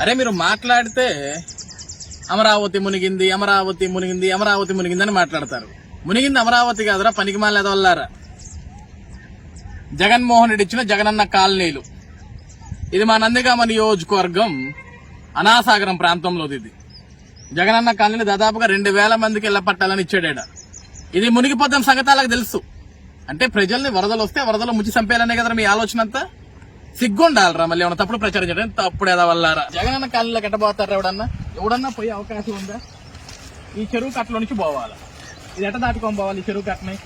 అరే మీరు మాట్లాడితే అమరావతి మునిగింది అమరావతి మునిగింది అమరావతి మునిగింది అని మాట్లాడతారు. మునిగింది అమరావతి కాదురా పనికి మాలేదవల్లారా జగన్మోహన్ రెడ్డి ఇచ్చిన జగనన్న కాలనీలు. ఇది మా నందిగామ నియోజకవర్గం అనాసాగరం ప్రాంతంలోది ఇది. జగనన్న కాలనీలు దాదాపుగా రెండు వేల మందికి ఇళ్ళ పట్టాలని ఇచ్చాడేడ. ఇది మునిగిపోద్దాం సంగతాలకు తెలుసు. అంటే ప్రజల్ని వరదలు వస్తే వరదలు ముంచి చంపేయాలనే కదా మీ ఆలోచన అంతా? సిగ్గుండాలరా మళ్ళీ ఏమన్నా తప్పుడు ప్రచారం చేయడం తప్పుడు ఏదో వల్లారా జగనన్న కాలనీలోకి ఎట్టబోతారా ఎవడన్నా? ఎవడన్నా పోయే అవకాశం ఉందా? ఈ చెరువు కట్టలో నుంచి పోవాలి? ఇది ఎట దాటుకొని పోవాలి ఈ చెరువు కట్టని?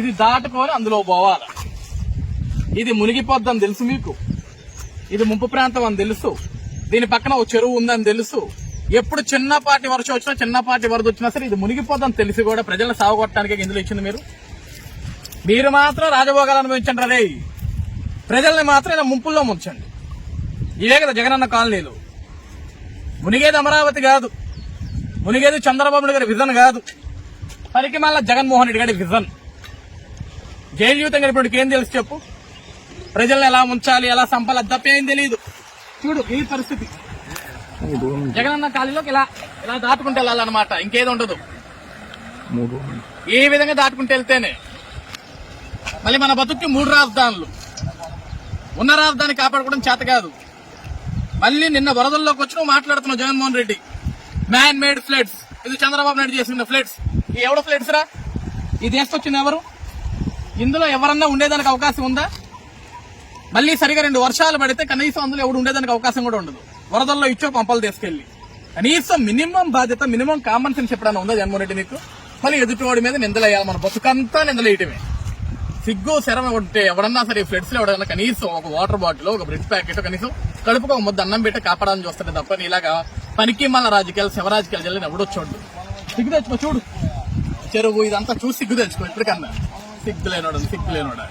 ఇది దాటుకొని అందులో పోవాలి? ఇది మునిగిపోద్దని తెలుసు మీకు? ఇది ముంపు ప్రాంతం అని తెలుసు? దీని పక్కన ఒక చెరువు ఉందని తెలుసు? ఎప్పుడు చిన్నపాటి వర్షం వచ్చినా చిన్నపాటి వరద వచ్చినా సరే ఇది మునిగిపోద్దని తెలిసి కూడా ప్రజలను సాగుకొట్టడానికి ఇందులో ఇచ్చింది మీరు? మీరు మాత్రం రాజభోగాలు అనుభవించండి రే ప్రజల్ని మాత్రం ఇలా ముంపుల్లో ముంచండి. ఇవే కదా జగనన్న కాలనీలు. మునిగేది అమరావతి కాదు. మునిగేది చంద్రబాబు గారి విజన్ కాదు. పనికి మళ్ళా జగన్మోహన్ రెడ్డి గారి విజన్. జైలు జీవితం గడిపినప్పుడు ఏం తెలుసు చెప్పు? ప్రజల్ని ఎలా ఉంచాలి ఎలా సంపాలి తప్ప తెలియదు చూడు ఈ పరిస్థితి. జగనన్న కాలనీలోకి ఇలా ఇలా దాటుకుంటూ వెళ్ళాలన్నమాట. ఇంకేది ఉండదు. ఈ విధంగా దాటుకుంటూ వెళ్తేనే. మళ్ళీ మన బతుక్కి మూడు రాజధానులు. ఉన్న రాజధాని కాపాడుకోవడం చేత కాదు. మళ్ళీ నిన్న వరదల్లోకి వచ్చిన మాట్లాడుతున్నావు Jaganmohan Reddy. Man made floods ఇది చంద్రబాబు నాయుడు చేసిన ఫ్లడ్స్ ఈ ఎవడ ఫ్లడ్స్ రా? ఈ తీసుకొచ్చింది ఎవరు? ఇందులో ఎవరన్నా ఉండేదానికి అవకాశం ఉందా? మళ్ళీ సరిగా రెండు వర్షాలు పడితే కనీసం అందులో ఎవడు ఉండేదానికి అవకాశం కూడా ఉండదు. వరదల్లో ఇచ్చో పంపలు తీసుకెళ్ళి కనీసం మినిమం బాధ్యత మినిమం కామన్ సెన్స్ ఎప్పుడైనా ఉందా జగన్మోహన్ రెడ్డి మీకు? మళ్ళీ ఎదుటివాడి మీద నిందలేయాలి మన బతుకంతా నిందలేయటమే. సిగ్గు శరం ఒకటి ఎవడన్నా సరే ఫ్లడ్స్లో ఎవడన్నా కనీసం ఒక వాటర్ బాటిల్ ఒక బ్రెడ్ ప్యాకెట్ కనీసం కడుపుకు ఒక ముద్ద అన్నం పెట్టి కాపాడాలని చూస్తాడు తప్ప ఇలాగా పనికి మన రాజకీయాలు శివరాజకీయాలు జల్లని ఎవడో చూడు సిగ్గు తెచ్చుకో చూడు. చెరువు ఇదంతా చూసి సిగ్గు తెచ్చుకో ఇప్పటికన్నా. సిగ్గు లేనోడు సిగ్గు లేనోడా?